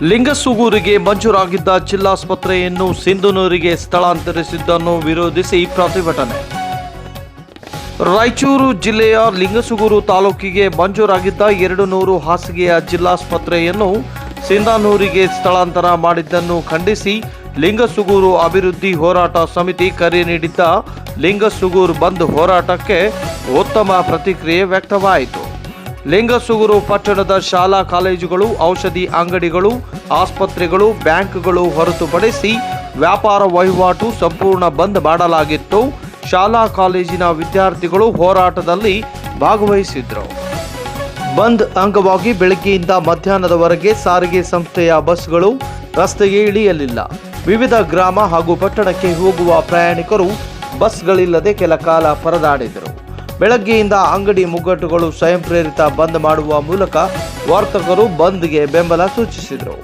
ಲಿಂಗಸುಗೂರಿಗೆ ಮಂಜೂರಾಗಿದ್ದ ಜಿಲ್ಲಾಸ್ಪತ್ರೆಯನ್ನು ಸಿಂಧನೂರಿಗೆ ಸ್ಥಳಾಂತರಿಸಿದ್ದನ್ನು ವಿರೋಧಿಸಿ ಪ್ರತಿಭಟನೆ. ರಾಯಚೂರು ಜಿಲ್ಲೆಯ ಲಿಂಗಸುಗೂರು ತಾಲೂಕಿಗೆ ಮಂಜೂರಾಗಿದ್ದ ಎರಡು ನೂರು ಹಾಸಿಗೆಯ ಜಿಲ್ಲಾಸ್ಪತ್ರೆಯನ್ನು ಸಿಂಧಾನೂರಿಗೆ ಸ್ಥಳಾಂತರ ಮಾಡಿದ್ದನ್ನು ಖಂಡಿಸಿ ಲಿಂಗಸುಗೂರು ಅಭಿವೃದ್ಧಿ ಹೋರಾಟ ಸಮಿತಿ ಕರೆ ನೀಡಿದ್ದ ಲಿಂಗಸುಗೂರು ಬಂದ್ ಹೋರಾಟಕ್ಕೆ ಉತ್ತಮ ಪ್ರತಿಕ್ರಿಯೆ ವ್ಯಕ್ತವಾಯಿತು. ಲಿಂಗಸುಗೂರು ಪಟ್ಟಣದ ಶಾಲಾ ಕಾಲೇಜುಗಳು, ಔಷಧಿ ಅಂಗಡಿಗಳು, ಆಸ್ಪತ್ರೆಗಳು, ಬ್ಯಾಂಕ್ಗಳು ಹೊರತುಪಡಿಸಿ ವ್ಯಾಪಾರ ವಹಿವಾಟು ಸಂಪೂರ್ಣ ಬಂದ್ ಮಾಡಲಾಗಿತ್ತು. ಶಾಲಾ ಕಾಲೇಜಿನ ವಿದ್ಯಾರ್ಥಿಗಳು ಹೋರಾಟದಲ್ಲಿ ಭಾಗವಹಿಸಿದ್ರು. ಬಂದ್ ಅಂಗವಾಗಿ ಬೆಳಗ್ಗೆಯಿಂದ ಮಧ್ಯಾಹ್ನದವರೆಗೆ ಸಾರಿಗೆ ಸಂಸ್ಥೆಯ ಬಸ್ಗಳು ರಸ್ತೆಗೆ ಇಳಿಯಲಿಲ್ಲ. ವಿವಿಧ ಗ್ರಾಮ ಹಾಗೂ ಪಟ್ಟಣಕ್ಕೆ ಹೋಗುವ ಪ್ರಯಾಣಿಕರು ಬಸ್ಗಳಿಲ್ಲದೆ ಕೆಲ ಕಾಲ ಪರದಾಡಿದರು. ಬೆಳಗ್ಗೆಯಿಂದ ಅಂಗಡಿ ಮುಗ್ಗಟ್ಟುಗಳು ಸ್ವಯಂ ಪ್ರೇರಿತ ಬಂದ್ ಮಾಡುವ ಮೂಲಕ ವರ್ತಕರು ಬಂದ್ಗೆ ಬೆಂಬಲ ಸೂಚಿಸಿದರು.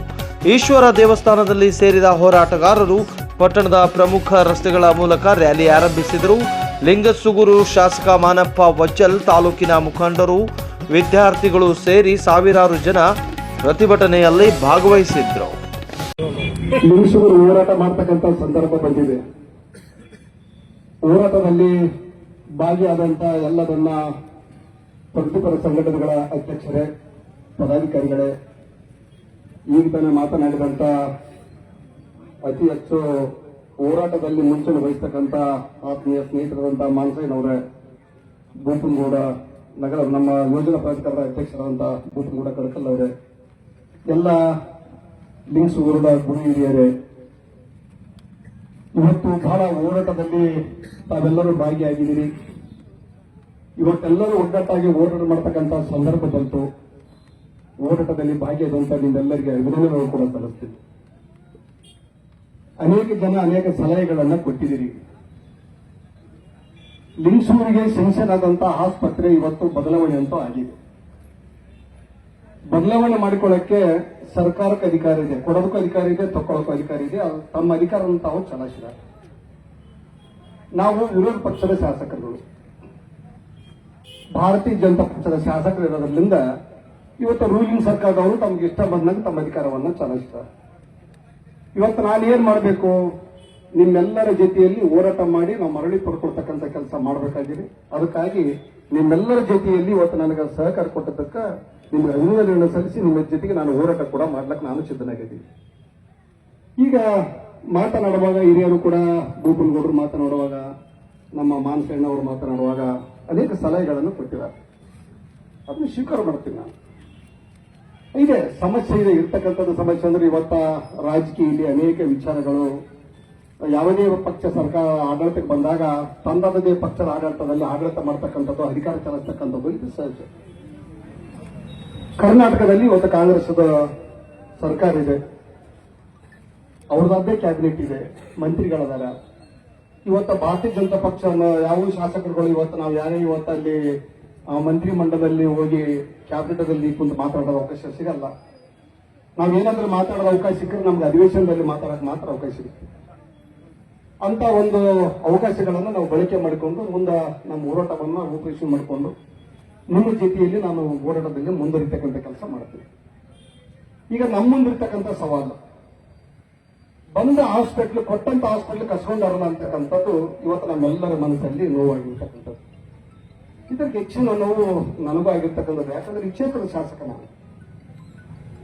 ಈಶ್ವರ ದೇವಸ್ಥಾನದಲ್ಲಿ ಸೇರಿದ ಹೋರಾಟಗಾರರು ಪಟ್ಟಣದ ಪ್ರಮುಖ ರಸ್ತೆಗಳ ಮೂಲಕ ರ್ಯಾಲಿ ಆರಂಭಿಸಿದರು. ಲಿಂಗಸುಗೂರು ಶಾಸಕ ಮಾನಪ್ಪ ವಚ್ಚಲ್ ತಾಲೂಕಿನ ಮುಖಂಡರು, ವಿದ್ಯಾರ್ಥಿಗಳು ಸೇರಿ ಸಾವಿರಾರು ಜನ ಪ್ರತಿಭಟನೆಯಲ್ಲಿ ಭಾಗವಹಿಸಿದ್ರು ಹೋರಾಟ ಮಾಡ್ತಕ್ಕಂಥ ಸಂದರ್ಭ ಬಂದಿದೆ. ಹೋರಾಟದಲ್ಲಿ ಭಾಗಿಯಾದಂತ ಎಲ್ಲದನ್ನ ಪ್ರತಿಪರ ಸಂಘಟನೆಗಳ ಅಧ್ಯಕ್ಷರೇ, ಪದಾಧಿಕಾರಿಗಳೇ, ಈಗ ತಾನೇ ಮಾತನಾಡಿದಂತ ಅತಿ ಹೆಚ್ಚು ಹೋರಾಟದಲ್ಲಿ ಮುಂಚೂಣಿ ವಹಿಸ್ತಕ್ಕಂಥ ಆತ್ಮೀಯ ಸ್ನೇಹಿತರಾದಂತಹ ಮಾನಸಯ್ಯನವರೇ ಗೋಪನಗೌಡ ನಗರ, ನಮ್ಮ ಯೋಜನಾ ಪ್ರಾಧಿಕಾರದ ಅಧ್ಯಕ್ಷರಾದಂತಹ ಗೋಪನಗೌಡ ಕಡಕಲ್ ಅವರೇ, ಎಲ್ಲ ಲಿಂಗ್ಸುಗರುಡ ಗುರು ಹಿರಿಯರೇ ಇವತ್ತು ಬಹಳ ಹೋರಾಟದಲ್ಲಿ ತಾವೆಲ್ಲರೂ ಭಾಗಿಯಾಗಿದ್ದೀರಿ. ಇವತ್ತೆಲ್ಲರೂ ಒಗ್ಗಟ್ಟಾಗಿ ಹೋರಾಟ ಮಾಡತಕ್ಕಂತ ಸಂದರ್ಭ ಬಂತು. ಹೋರಾಟದಲ್ಲಿ ಭಾಗಿಯಾದಂತ ನಿಮ್ಮೆಲ್ಲರಿಗೆ ಅಭಿನಂದನೆಗಳು ಕೂಡ ಸಲ್ಲಿಸ್ತೀನಿ. ಅನೇಕ ಜನ ಅನೇಕ ಸಲಹೆಗಳನ್ನು ಕೊಟ್ಟಿದ್ದೀರಿ. ಲಿಂಗಸೂರಿಗೆ ಸೆನ್ಷನ್ ಆದಂತಹ ಆಸ್ಪತ್ರೆ ಇವತ್ತು ಬದಲಾವಣೆ ಅಂತೂ ಆಗಿದೆ. ಬದಲಾವಣೆ ಮಾಡಿಕೊಳ್ಳಕ್ಕೆ ಸರ್ಕಾರಕ್ಕೆ ಅಧಿಕಾರ ಇದೆ, ಕೊಡೋದಕ್ಕೂ ಅಧಿಕಾರ ಇದೆ ತಕ್ಕೊಳ್ಳೋಕ್ಕೂ ಅಧಿಕಾರ ಇದೆ, ಅದು ತಮ್ಮ ಅಧಿಕಾರವನ್ನು ತಾವು ಚಲಾಯಿಸಿದ್ದಾರೆ ನಾವು ವಿರೋಧ ಪಕ್ಷದ ಶಾಸಕರುಗಳು. ಭಾರತೀಯ ಜನತಾ ಪಕ್ಷದ ಶಾಸಕರು ಇರೋದ್ರಿಂದ ಇವತ್ತು ರೂಲಿಂಗ್ ಸರ್ಕಾರದವರು ತಮ್ಗೆ ಇಷ್ಟ ಬಂದಂಗೆ ತಮ್ಮ ಅಧಿಕಾರವನ್ನು ಚಲಾಯಿಸ್ತಾರೆ ಇವತ್ತು ನಾನು ಏನ್ ಮಾಡಬೇಕು? ನಿಮ್ಮೆಲ್ಲರ ಜೊತೆಯಲ್ಲಿ ಹೋರಾಟ ಮಾಡಿ ನಾವು ಮರಳಿ ಪಡ್ಕೊಳ್ತಕ್ಕಂಥ ಕೆಲಸ ಮಾಡಬೇಕಾಗಿದೆ. ಅದಕ್ಕಾಗಿ ನಿಮ್ಮೆಲ್ಲರ ಜೊತೆಯಲ್ಲಿ ಇವತ್ತು ನನಗೆ ಸಹಕಾರ ಕೊಟ್ಟದಕ್ಕ ನಿಮ್ಗೆ ಅಭಿನಂದನೆಗಳನ್ನು ಸಲ್ಲಿಸಿ ನಿಮ್ಮ ಜೊತೆಗೆ ನಾನು ಹೋರಾಟ ಕೂಡ ಮಾಡ್ಲಿಕ್ಕೆ ನಾನು ಸಿದ್ಧನಾಗಿದ್ದೀನಿ. ಈಗ ಮಾತನಾಡುವಾಗ ಹಿರಿಯರು ಕೂಡ ಗೌಡರು ಮಾತನಾಡುವಾಗ, ನಮ್ಮ ಮಾನಸಣ್ಣವರು ಮಾತನಾಡುವಾಗ ಅನೇಕ ಸಲಹೆಗಳನ್ನು ಕೊಟ್ಟಿದ್ದಾರೆ. ಅದನ್ನು ಸ್ವೀಕಾರ ಮಾಡ್ತೀನಿ ನಾನು. ಇದೆ, ಸಮಸ್ಯೆ ಇದೆ, ಇರ್ತಕ್ಕಂಥದ್ದು ಸಮಸ್ಯೆ ಅಂದ್ರೆ ಇವತ್ತ ರಾಜಕೀಯದಲ್ಲಿ ಅನೇಕ ವಿಚಾರಗಳು. ಯಾವುದೇ ಪಕ್ಷ ಸರ್ಕಾರ ಆಡಳಿತಕ್ಕೆ ಬಂದಾಗ ತಂದದೇ ಪಕ್ಷದ ಆಡಳಿತದಲ್ಲಿ ಆಡಳಿತ ಮಾಡ್ತಕ್ಕಂಥದ್ದು, ಅಧಿಕಾರ ಚಲಿಸ್ತಕ್ಕಂಥದ್ದು ಇದು ಸಹಜ. ಕರ್ನಾಟಕದಲ್ಲಿ ಇವತ್ತು ಕಾಂಗ್ರೆಸ್ದ ಸರ್ಕಾರ ಇದೆ. ಅವ್ರದ್ದೇ ಕ್ಯಾಬಿನೆಟ್ ಇದೆ ಮಂತ್ರಿಗಳದಾರ ಇವತ್ತು ಭಾರತೀಯ ಜನತಾ ಪಕ್ಷ ಯಾವ ಶಾಸಕರುಗಳು ಇವತ್ತು, ನಾವು ಯಾರೇ ಇವತ್ತು ಅಲ್ಲಿ ಮಂತ್ರಿ ಮಂಡಲದಲ್ಲಿ ಹೋಗಿ ಕ್ಯಾಬಿನೆಟ್ದಲ್ಲಿ ಕುಂತು ಮಾತಾಡೋ ಅವಕಾಶ ಸಿಗಲ್ಲ. ನಾವೇನಾದ್ರೂ ಮಾತಾಡೋ ಅವಕಾಶ ಸಿಕ್ಕರೆ ನಮ್ಗೆ ಅಧಿವೇಶನದಲ್ಲಿ ಮಾತಾಡೋಕೆ ಮಾತ್ರ ಅವಕಾಶ ಸಿಗುತ್ತೆ. ಅಂತ ಒಂದು ಅವಕಾಶಗಳನ್ನು ನಾವು ಬಳಕೆ ಮಾಡಿಕೊಂಡು ಮುಂದೆ ನಮ್ಮ ಹೋರಾಟವನ್ನು ರೂಪರೇಷಣೆ ಮಾಡಿಕೊಂಡು ನಿಮ್ಮ ಜೊತೆಯಲ್ಲಿ ನಾನು ಹೋರಾಟದಲ್ಲಿ ಮುಂದುವರಿತಕ್ಕಂಥ ಕೆಲಸ ಮಾಡ್ತೀನಿ. ಈಗ ನಮ್ಮ ಮುಂದಿರ್ತಕ್ಕಂಥ ಸವಾಲು. ಬಂದ ಹಾಸ್ಪಿಟ್ಲ್ ಕೊಟ್ಟಂತ ಹಾಸ್ಪಿಟ್ಲ್ ಕಸ್ಕೊಂಡಾರಲ್ಲ ಅಂತಕ್ಕಂಥದ್ದು ಇವತ್ತು ನಮ್ಮೆಲ್ಲರ ಮನಸ್ಸಲ್ಲಿ ನೋವಾಗಿರ್ತಕ್ಕಂಥದ್ದು. ಇದಕ್ಕೆ ಹೆಚ್ಚಿನ ನೋವು ನನಗೂ ಆಗಿರ್ತಕ್ಕಂಥದ್ದು. ಯಾಕಂದ್ರೆ ಈ ಕ್ಷೇತ್ರದ ಶಾಸಕ ನಾನು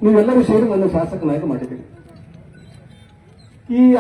ನೀವೆಲ್ಲರೂ ಸೇರಿ ನನ್ನ ಶಾಸಕನಾಗಿ ಮಾಡಿದ್ದೀರಿ. ಈ